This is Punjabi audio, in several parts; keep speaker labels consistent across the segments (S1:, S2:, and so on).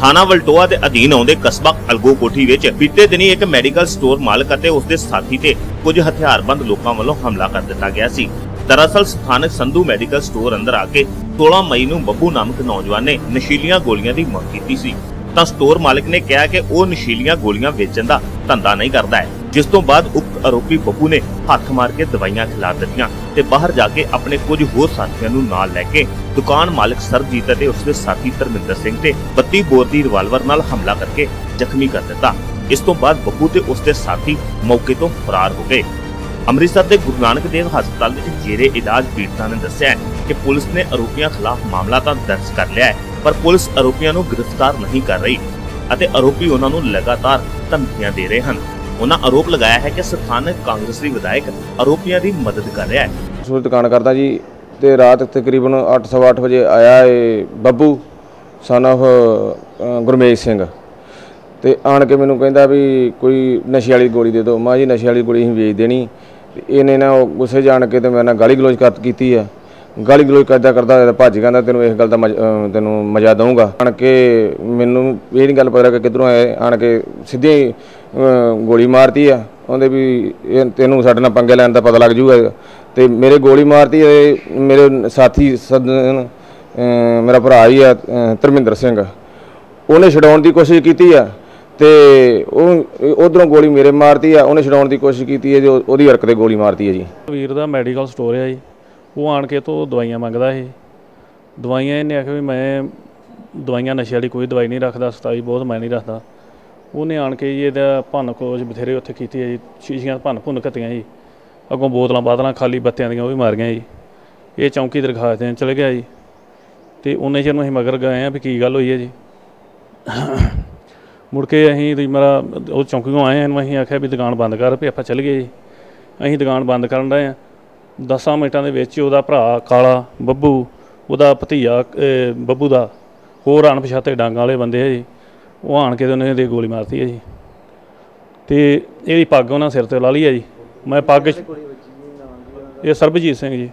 S1: ਥਾਣਾ ਵਲਟੋਆ ਦੇ ਅਧੀਨ ਆਉਂਦੇ ਕਸਬਾ ਅਲਗੋ ਕੋਠੀ ਵਿੱਚ ਬੀਤੇ ਦਿਨੀ ਇੱਕ ਮੈਡੀਕਲ ਸਟੋਰ ਮਾਲਕ ਅਤੇ ਉਸ ਦੇ ਸਾਥੀ ਤੇ ਕੁਝ ਹਥਿਆਰਬੰਦ ਲੋਕਾਂ ਵੱਲੋਂ ਹਮਲਾ ਕਰ ਦਿੱਤਾ ਗਿਆ ਸੀ। ਦਰਅਸਲ, ਸਥਾਨਕ ਸੰਧੂ ਮੈਡੀਕਲ ਸਟੋਰ ਅੰਦਰ ਆ ਕੇ 16 ਮਈ ਨੂੰ ਬੱਬੂ ਨਾਮਕ ਨੌਜਵਾਨ ਨੇ ਨਸ਼ੀਲੀਆਂ ਗੋਲੀਆਂ ਦੀ ਮੰਗ ਕੀਤੀ ਸੀ। ਤਾਂ ਸਟੋਰ ਮਾਲਕ ਨੇ ਕਿਹਾ ਕਿ ਉਹ ਨਸ਼ੀਲੀਆਂ ਗੋਲੀਆਂ ਵੇਚਣ ਦਾ ਧੰਦਾ ਨਹੀਂ ਕਰਦਾ ਹੈ। ਜਿਸ ਤੋਂ ਬਾਅਦ ਉਕਤ ਆਰੋਪੀ ਬੱਬੂ ਨੇ ਹੱਥ ਮਾਰ ਕੇ ਦਵਾਈਆਂ ਖਿਲਾ ਦਿੱਤੀਆਂ ਤੇ ਬਾਹਰ ਜਾ ਕੇ ਆਪਣੇ ਕੁਝ ਹੋਰ ਸਾਥੀਆਂ ਨੂੰ ਨਾਲ ਲੈ ਕੇ ਦੁਕਾਨ ਮਾਲਕ ਸਰਜੀਤ ਅਤੇ ਉਸ ਦੇ ਸਾਥੀ ਧਰਮਿੰਦਰ ਸਿੰਘ ਤੇ 32 ਬੋਰ ਦੀ ਰਿਵਾਲਵਰ ਨਾਲ ਹਮਲਾ ਕਰਕੇ ਜ਼ਖਮੀ ਕਰ ਦਿੱਤਾ। ਇਸ ਤੋਂ ਬਾਅਦ ਬੱਬੂ ਤੇ ਉਸ ਦੇ ਸਾਥੀ ਮੌਕੇ ਤੋਂ ਫਰਾਰ ਹੋ ਗਏ। ਅੰਮ੍ਰਿਤਸਰ ਦੇ ਗੁਰੂ ਨਾਨਕ ਦੇਵ ਹਸਪਤਾਲ ਵਿੱਚ ਜੇਰੇ ਇਲਾਜ ਪੀੜਤਾਂ ਨੇ ਦੱਸਿਆ ਕਿ ਪੁਲਿਸ ਨੇ ਆਰੋਪੀਆਂ ਖਿਲਾਫ ਮਾਮਲਾ ਤਾਂ ਦਰਜ ਕਰ ਲਿਆ ਹੈ, ਪਰ ਪੁਲਿਸ ਆਰੋਪੀਆਂ ਨੂੰ ਗ੍ਰਿਫਤਾਰ ਨਹੀਂ ਕਰ ਰਹੀ ਅਤੇ ਆਰੋਪੀ ਉਹਨਾਂ ਨੂੰ ਲਗਾਤਾਰ ਧਮਕੀਆਂ ਦੇ ਰਹੇ ਹਨ। ਉਹਨਾਂ ਆਰੋਪ ਲਗਾਇਆ ਹੈ ਕਿ ਸਥਾਨਕ ਕਾਂਗਰਸੀ ਵਿਧਾਇਕ ਆਰੋਪੀਆਂ ਦੀ ਮਦਦ ਕਰ ਰਿਹਾ ਹੈ।
S2: ਸੂਰਤ ਦੁਕਾਨ ਕਰਦਾ ਜੀ ਤੇ ਰਾਤ ਤਕਰੀਬਨ 8:30 ਵਜੇ ਆਇਆ ਏ ਬੱਬੂ ਸਨ of ਗੁਰਮੇਸ਼ ਸਿੰਘ। ਤੇ ਆਣ ਕੇ ਮੈਨੂੰ ਕਹਿੰਦਾ ਵੀ ਕੋਈ ਨਸ਼ੇ ਵਾਲੀ ਗੋਲੀ ਦੇ ਦਿਓ। ਮਾਂ ਜੀ ਨਸ਼ੇ ਵਾਲੀ ਗੋਲੀ ਅਸੀਂ ਵੇਚ ਦੇਣੀ। ਇਹਨੇ ਨਾ ਉਹ ਗੁੱਸੇ ਜਾਣ ਕੇ ਤੇ ਮੇਰੇ ਨਾਲ ਗਾਲੀ ਗਲੋਚ ਕਰ ਕੀਤੀ ਆ। ਗਾਲੀ ਗਲੋਚ ਕਰਦਾ ਕਰਦਾ ਭੱਜ ਕਹਿੰਦਾ ਤੈਨੂੰ ਇਸ ਗੱਲ ਦਾ ਮਜ਼- ਤੈਨੂੰ ਮਜ਼ਾ ਦਊਂਗਾ। ਆਣ ਕੇ ਮੈਨੂੰ ਇਹ ਨਹੀਂ ਗੱਲ ਪਤਾ ਕਿ ਕਿੱਧਰੋਂ ਆਏ। ਆਣ ਕੇ ਸਿੱਧੀ ਹੀ, ਗੋਲੀ ਮਾਰਤੀ ਆ, ਉਹਦੇ ਵੀ ਇਹ ਤੈਨੂੰ ਸਾਡੇ ਨਾਲ ਪੰਗੇ ਲੈਣ ਦਾ ਪਤਾ ਲੱਗ ਜੂਗਾ। ਤੇ ਮੇਰੇ ਗੋਲੀ ਮਾਰਤੀ ਇਹ ਮੇਰੇ ਸਾਥੀ ਸੱਜਣ ਮੇਰਾ ਭਰਾ ਹੀ ਆ ਧਰਮਿੰਦਰ ਸਿੰਘ। ਉਹਨੇ ਛਡਾਉਣ ਦੀ ਕੋਸ਼ਿਸ਼ ਕੀਤੀ ਆ, ਤੇ ਉਹ ਉਧਰੋਂ ਗੋਲੀ ਮੇਰੇ ਮਾਰਤੀ ਆ, ਉਹਨੇ ਛਡਾਉਣ ਦੀ ਕੋਸ਼ਿਸ਼ ਕੀਤੀ ਹੈ ਜੋ ਉਹਦੀ ਹਰਕਤ ਤੇ ਗੋਲੀ ਮਾਰਤੀ ਹੈ ਜੀ।
S3: ਵੀਰ ਦਾ ਮੈਡੀਕਲ ਸਟੋਰ ਹੈ ਜੀ। ਉਹ ਆਣ ਕੇ ਤੋਂ ਦਵਾਈਆਂ ਮੰਗਦਾ ਸੀ। ਦਵਾਈਆਂ ਇਹਨੇ ਆਖਿਆ ਵੀ ਮੈਂ ਦਵਾਈਆਂ ਨਸ਼ੇ ਵਾਲੀ ਕੋਈ ਦਵਾਈ ਨਹੀਂ ਰੱਖਦਾ, ਸਤਾਈ ਬਹੁਤ ਮੈਂ ਨਹੀਂ ਰੱਖਦਾ। ਉਹਨੇ ਆਣ ਕੇ ਜੀ ਇਹਦਾ ਭੰਨ ਖੋਜ ਬਥੇਰੇ ਉੱਥੇ ਕੀਤੀ ਹੈ ਜੀ, ਸ਼ੀਸ਼ੀਆਂ ਭੰਨ ਭੁੰਨ ਘਤੀਆਂ ਜੀ। ਅੱਗੋਂ ਬੋਤਲਾਂ ਬਾਤਲਾਂ ਖਾਲੀ ਬੱਤਿਆਂ ਦੀਆਂ ਉਹ ਵੀ ਮਾਰ ਗਈਆਂ ਜੀ। ਇਹ ਚੌਂਕੀ ਦਰਖਾਸਤ ਦੇਣ ਚਲੇ ਗਿਆ ਜੀ। ਤੇ ਉਹਨੇ ਚਿਰ ਨੂੰ ਅਸੀਂ ਮਗਰ ਗਏ ਆ ਵੀ ਕੀ ਗੱਲ ਹੋਈ ਹੈ ਜੀ। ਮੁੜ ਕੇ ਅਸੀਂ ਤੇ ਮੇਰਾ ਉਹ ਚੌਂਕੀੋਂ ਆਏ ਹਾਂ ਅਸੀਂ ਆਖਿਆ ਵੀ ਦੁਕਾਨ ਬੰਦ ਕਰ ਵੀ ਆਪਾਂ ਚੱਲ ਗਏ ਜੀ। ਅਸੀਂ ਦੁਕਾਨ ਬੰਦ ਕਰਨ ਰਹੇ ਆ 10 ਮਿੰਟਾਂ ਦੇ ਵਿੱਚ ਉਹਦਾ ਭਰਾ ਕਾਲਾ ਬੱਬੂ, ਉਹਦਾ ਭਤੀਆ ਬੱਬੂ ਦਾ ਹੋਰ ਅਣਪਛਾਤੇ ਡਾਂਗਾਂ ਵਾਲੇ ਬੰਦੇ ਆ ਜੀ। ਉਹ ਆਣ ਕੇ ਤੇ ਉਹਨੇ ਦੇ ਗੋਲੀ ਮਾਰਤੀ ਹੈ ਜੀ। ਤੇ ਇਹਦੀ ਪੱਗ ਉਹਨਾਂ ਸਿਰ ਤੇ ਲਾ ਲਈ ਹੈ ਜੀ। ਮੈਂ ਪੱਗ ਇਹ ਸਰਬਜੀਤ ਸਿੰਘ ਜੀ।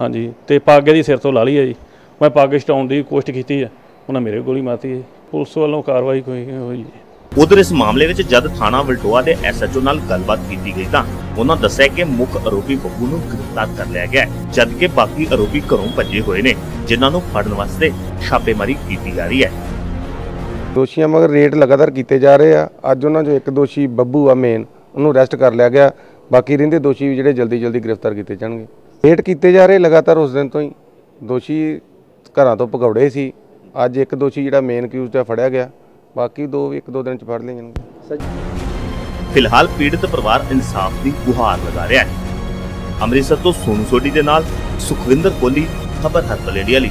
S3: ਹਾਂਜੀ ਤੇ ਪੱਗ ਇਹਦੀ ਸਿਰ ਤੋਂ ਲਾ ਲਈ ਹੈ ਜੀ। ਮੈਂ ਪੱਗ ਛਡਾਉਣ ਦੀ ਕੋਸ਼ਿਸ਼ ਕੀਤੀ ਹੈ। ਉਹਨਾਂ ਮੇਰੇ ਗੋਲੀ ਮਾਰਤੀ ਹੈ। ਪੁਲਿਸ ਵੱਲੋਂ ਕਾਰਵਾਈ ਕੋਈ ਹੋਈ ਜੀ।
S1: ਉਧਰ ਇਸ ਮਾਮਲੇ ਵਿੱਚ ਜਦ ਥਾਣਾ ਵਲਟੋਆ ਦੇ ਐਸਐਚਓ ਨਾਲ ਗੱਲਬਾਤ ਕੀਤੀ ਗਈ ਤਾਂ ਉਹਨਾਂ ਦੱਸਿਆ ਕਿ ਮੁੱਖ ਆਰੋਪੀ ਬੱਬੂ ਨੂੰ ਗ੍ਰਿਫਤਾਰ ਕਰ ਲਿਆ ਗਿਆ ਹੈ ਜਦਕਿ ਬਾਕੀ ਆਰੋਪੀ ਘਰੋਂ ਭੱਜੇ ਹੋਏ ਨੇ ਜਿਨ੍ਹਾਂ ਨੂੰ ਫੜਨ ਵਾਸਤੇ ਛਾਪੇਮਾਰੀ ਕੀਤੀ ਜਾ ਰਹੀ ਹੈ।
S2: ਦੋਸ਼ੀਆਂ ਮਗਰ ਰੇਟ ਲਗਾਤਾਰ ਕੀਤੇ ਜਾ ਰਹੇ ਆ। ਅੱਜ ਉਹਨਾਂ ਚੋਂ ਇੱਕ ਦੋਸ਼ੀ ਬੱਬੂ ਆ ਮੇਨ ਉਹਨੂੰ ਅਰੈਸਟ ਕਰ ਲਿਆ ਗਿਆ। ਬਾਕੀ ਰਹਿੰਦੇ ਦੋਸ਼ੀ ਵੀ ਜਿਹੜੇ ਜਲਦੀ ਜਲਦੀ ਗ੍ਰਿਫਤਾਰ ਕੀਤੇ ਜਾਣਗੇ। ਰੇਟ ਕੀਤੇ ਜਾ ਰਹੇ ਲਗਾਤਾਰ ਉਸ ਦਿਨ ਤੋਂ ਹੀ। ਦੋਸ਼ੀ ਘਰਾਂ ਤੋਂ ਭਗੌੜੇ ਸੀ। ਅੱਜ ਇੱਕ ਦੋਸ਼ੀ ਜਿਹੜਾ ਮੇਨ ਅਕਿਊਜ਼ਡ ਆ, ਫੜਿਆ ਗਿਆ। ਬਾਕੀ ਦੋ ਵੀ ਇੱਕ ਦੋ ਦਿਨ ਚ ਫੜ ਲਏ ਜਾਣਗੇ।
S1: ਫਿਲਹਾਲ ਪੀੜਤ ਪਰਿਵਾਰ ਇਨਸਾਫ ਦੀ ਗੁਹਾਰ ਲਗਾ ਰਿਹਾ ਹੈ। ਅੰਮ੍ਰਿਤਸਰ ਤੋਂ ਸੋਨੂ ਸੋਢੀ ਦੇ ਨਾਲ ਸੁਖਵਿੰਦਰ ਕੋਹਲੀ, ਖਬਰ ਹਰਪਲ ਇੰਡੀਆ ਲਈ।